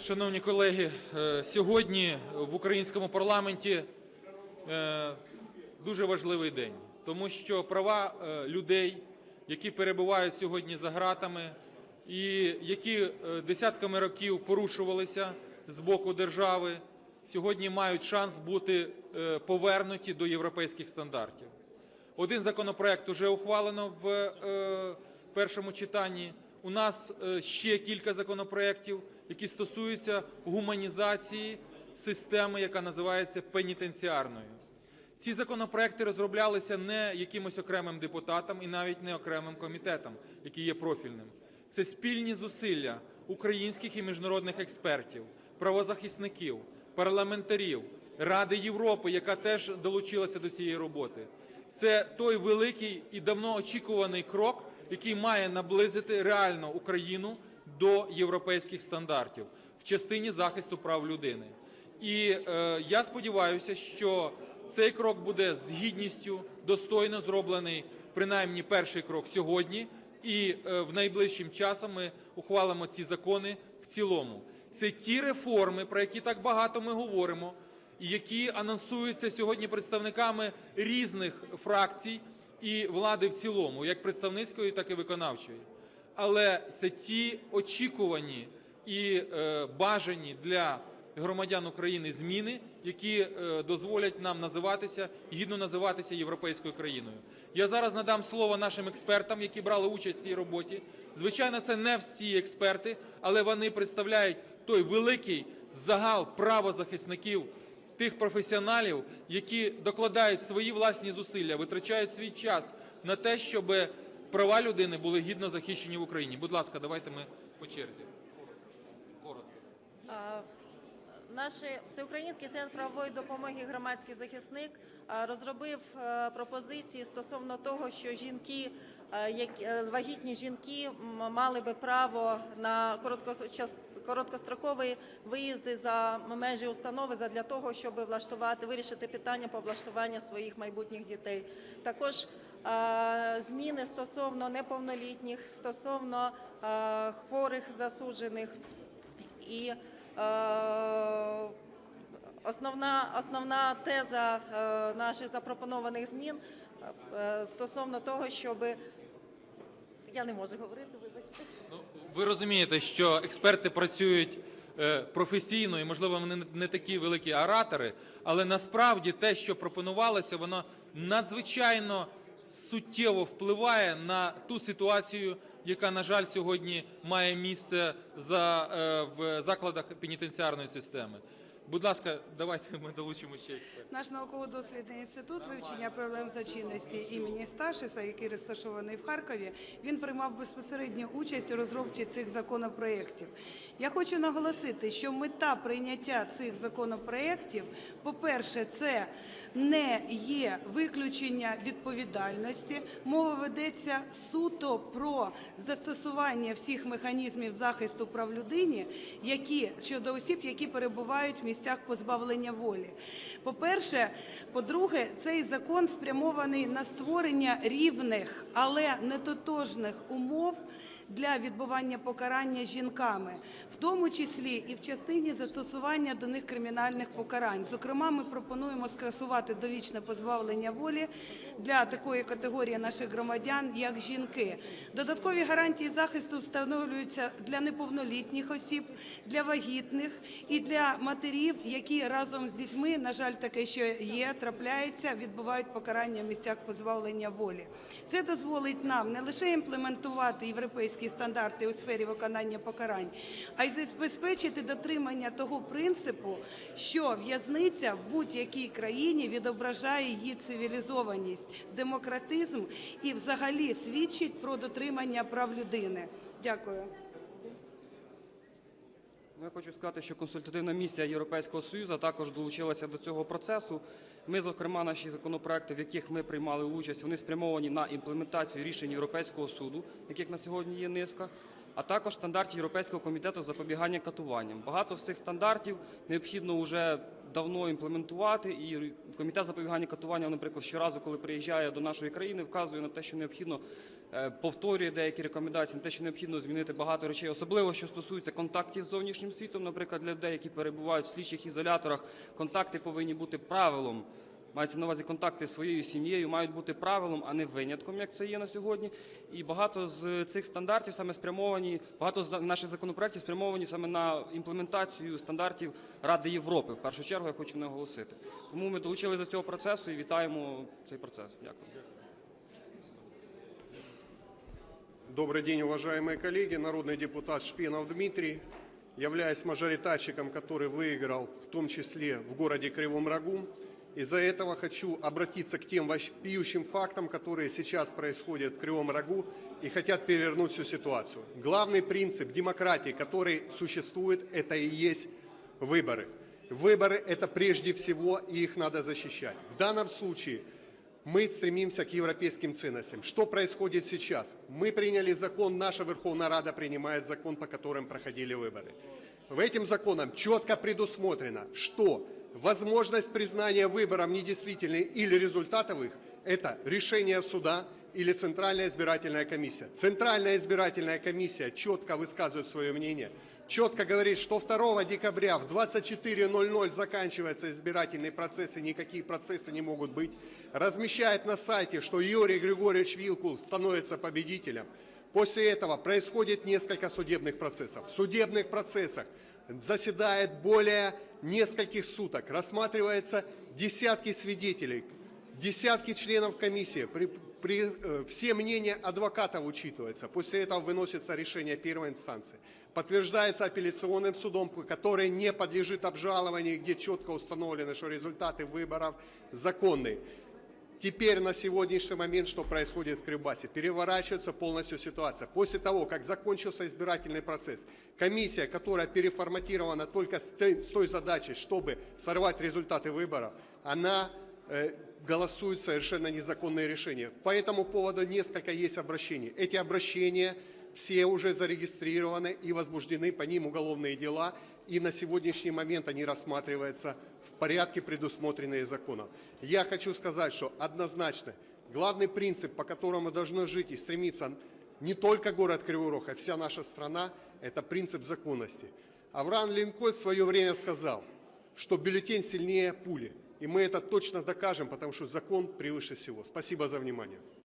Шановні колеги, е, сьогодні в українському парламенті е, дуже важливий день, тому що права е, людей, які перебувають сьогодні за ґратами і які десятками років порушувалися з боку держави, сьогодні мають шанс бути повернуті до європейських стандартів. Один законопроект уже ухвалено в першому читанні. У нас е, ще кілька законопроєктів, які стосуються гуманізації системи, яка називається пенітенціарною. Ці законопроекти розроблялися не якимось окремим депутатом і навіть не окремим комітетом, який є профільним. Це спільні зусилля українських і міжнародних експертів, правозахисників, парламентарів, Ради Європи, яка теж долучилася до цієї роботи. Це той великий і давно очікуваний крок, який має наблизити реально Україну до європейських стандартів в частині захисту прав людини. І е, я сподіваюся, що цей крок буде з гідністю достойно зроблений, принаймні перший крок сьогодні, і е, в найближчим часом ми ухвалимо ці закони в цілому. Це ті реформи, про які так багато ми говоримо, і які анонсуються сьогодні представниками різних фракцій і влади в цілому, як представницької, так і виконавчої. Але це ті очікувані і е, бажані для громадян України зміни, які е, дозволять нам називатися гідно називатися європейською країною. Я зараз надам слово нашим експертам, які брали участь в цій роботі. Звичайно, це не всі експерти, але вони представляють той великий загал правозахисників, тих професіоналів, які докладають свої власні зусилля, витрачають свій час на те, щоб права людини були гідно захищені в Україні. Будь ласка, давайте ми по черзі. Коротко. Наш Всеукраїнський центр правової допомоги громадський захисник розробив е, пропозиції стосовно того, що жінки, е, е, вагітні жінки мали би право на короткострокові виїзди за межі установи для того, щоб влаштувати, вирішити питання по влаштуванню своїх майбутніх дітей. Також е, зміни стосовно неповнолітніх, стосовно е, хворих засуджених і е, основна, основна теза е, наших запропонованих змін е, стосовно того, щоб я не можу говорити, вибачте. Ну, ви розумієте, що експерти працюють е, професійно і, можливо, вони не такі великі оратори, але насправді те, що пропонувалося, воно надзвичайно суттєво впливає на ту ситуацію, яка, на жаль, сьогодні має місце е, в закладах пенітенціарної системи. Будь ласка, давайте ми долучимо ще. Наш науково-дослідний інститут вивчення проблем злочинності імені Сташиса, який розташований в Харкові, він приймав безпосередню участь у розробці цих законопроєктів. Я хочу наголосити, що мета прийняття цих законопроєктів, по-перше, це не є виключення відповідальності. Мова ведеться суто про застосування всіх механізмів захисту прав людини, які щодо осіб, які перебувають в місцях позбавлення волі. По-перше, по-друге, цей закон спрямований на створення рівних, але не тотожних умов для відбування покарання жінками, в тому числі і в частині застосування до них кримінальних покарань. Зокрема, ми пропонуємо скасувати довічне позбавлення волі для такої категорії наших громадян, як жінки. Додаткові гарантії захисту встановлюються для неповнолітніх осіб, для вагітних і для матерів, які разом з дітьми, на жаль, таке, що є, трапляється, відбувають покарання в місцях позбавлення волі. Це дозволить нам не лише імплементувати європейські стандарти у сфері виконання покарань, а й забезпечити дотримання того принципу, що в'язниця в будь-якій країні відображає її цивілізованість, демократизм і взагалі свідчить про дотримання прав людини. Дякую. Ну, Я хочу сказати, що консультативна місія Європейського Союзу також долучилася до цього процесу. Ми, зокрема, наші законопроекти, в яких ми приймали участь, вони спрямовані на імплементацію рішень Європейського суду, яких на сьогодні є низка. а також стандартів Європейського комітету запобігання катуванням. Багато з цих стандартів необхідно вже давно імплементувати, і комітет запобігання катування, наприклад, щоразу, коли приїжджає до нашої країни, вказує на те, що необхідно е, повторює деякі рекомендації, на те, що необхідно змінити багато речей, особливо що стосується контактів з зовнішнім світом. Наприклад, для людей, які перебувають в слідчих ізоляторах, контакти повинні бути правилом Мається на увазі контакти з своєю сім'єю мають бути правилом, а не винятком, як це є на сьогодні. І багато з цих стандартів саме спрямовані, багато з наших законопроєктів спрямовані саме на імплементацію стандартів Ради Європи. В першу чергу я хочу наголосити. Тому ми долучилися до цього процесу і вітаємо цей процес. Дякую. Добрый день, уважаемые коллеги. Народный депутат Шпинов Дмитрий. Являюсь мажоритарщиком, который выиграл в том числе в городе Кривом Рогу. Из-за этого хочу обратиться к тем вопиющим фактам, которые сейчас происходят в Кривом Рогу и хотят перевернуть всю ситуацию. Главный принцип демократии, который существует, это и есть выборы. Выборы – это прежде всего, и их надо защищать. В данном случае мы стремимся к европейским ценностям. Что происходит сейчас? Мы приняли закон, наша Верховная Рада принимает закон, по которым проходили выборы. В этим законом четко предусмотрено, что возможность признания выборов недействительными или результатов их – это решение суда или Центральная избирательная комиссия. Центральная избирательная комиссия четко высказывает свое мнение, четко говорит, что 2 декабря в 24.00 заканчивается избирательный процесс и никакие процессы не могут быть. Размещает на сайте, что Юрий Григорьевич Вилкул становится победителем. После этого происходит несколько судебных процессов. В судебных процессах заседает более нескольких суток, рассматривается десятки свидетелей, десятки членов комиссии, при, при, э, все мнения адвокатов учитываются. После этого выносится решение первой инстанции. Подтверждается апелляционным судом, который не подлежит обжалованию, где четко установлено, что результаты выборов законны. Теперь на сегодняшний момент, что происходит в Кривбасе, переворачивается полностью ситуация. После того, как закончился избирательный процесс, комиссия, которая переформатирована только с той, с той задачей, чтобы сорвать результаты выборов, она э, голосует совершенно незаконные решения. По этому поводу несколько есть обращений. Эти обращения все уже зарегистрированы и возбуждены по ним уголовные дела, и на сегодняшний момент они рассматриваются в порядке, предусмотренные законом. Я хочу сказать, что однозначно главный принцип, по которому должны жить и стремиться не только город Кривой Рог, а вся наша страна, это принцип законности. Авраам Линкольн в свое время сказал, что бюллетень сильнее пули. И мы это точно докажем, потому что закон превыше всего. Спасибо за внимание.